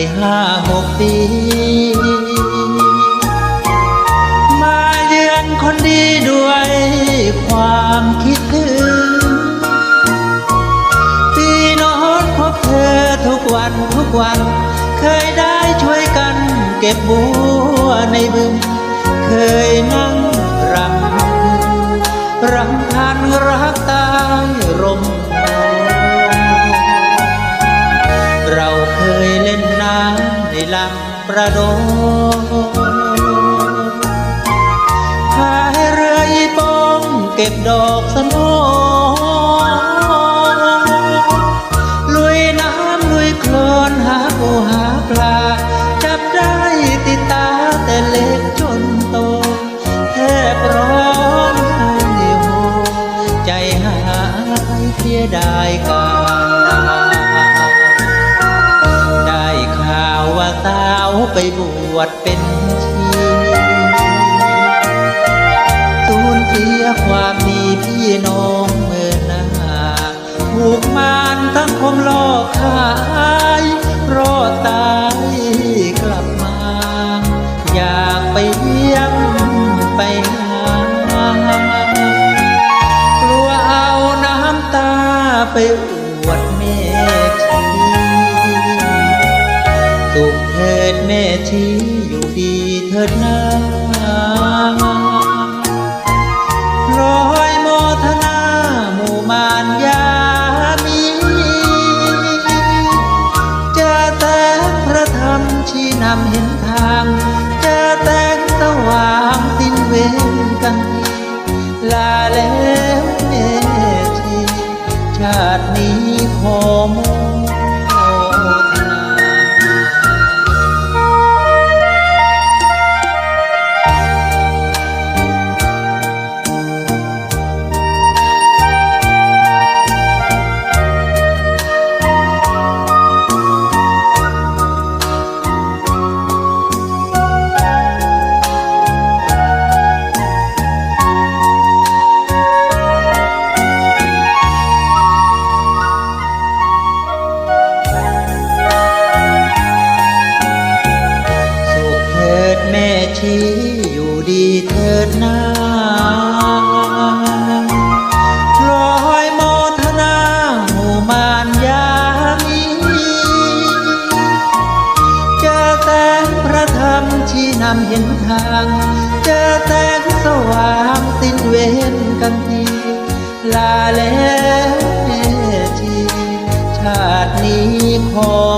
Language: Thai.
ปี มาเยือนคนดีด้วยความคิดถึง ปีโนอนพบเธอทุกวันทุกวัน เคยได้ช่วยกันเก็บบัวในบึง เคยนั่งรำรำพันรักตายร่มโพเราเคยเล่น ประโดพายเรืออีปองเก็บดอกสโนลุยน้ำลุยโคลนหาปูหาปลา จับได้ติดตาแต่เล็กจนโตแทบร้องไห้โฮใจหายเพียได้กาได้ วชเป็นชีสูญเสียความดีพี่น้องเมื่อนาถูกมารทั้งคมลอขายรอดตายกลับมา อยากไปเยี่ยมไปหากลัวเอาน้ำตาไปอวดแม่ ดแม่ชีอยู่ดีเถิดนาร้อยโมทนาหมู่มานยามีเจอแต่พระธรรมชี้นำเห็นทางเจอแต่สว่างสิ้นเวรกันลาแล้วแม่ชีชาตินี้ขอโมท ดแม่ชีอยู่ดีเถิดนารอยโมทนาหมู่มานยามีเจอแต่พระธรรมชี้นำเห็นทางเจอแต่สว่างสิ้นเวรกันทีลาแล้วแม่ชีชาตินี้ขอ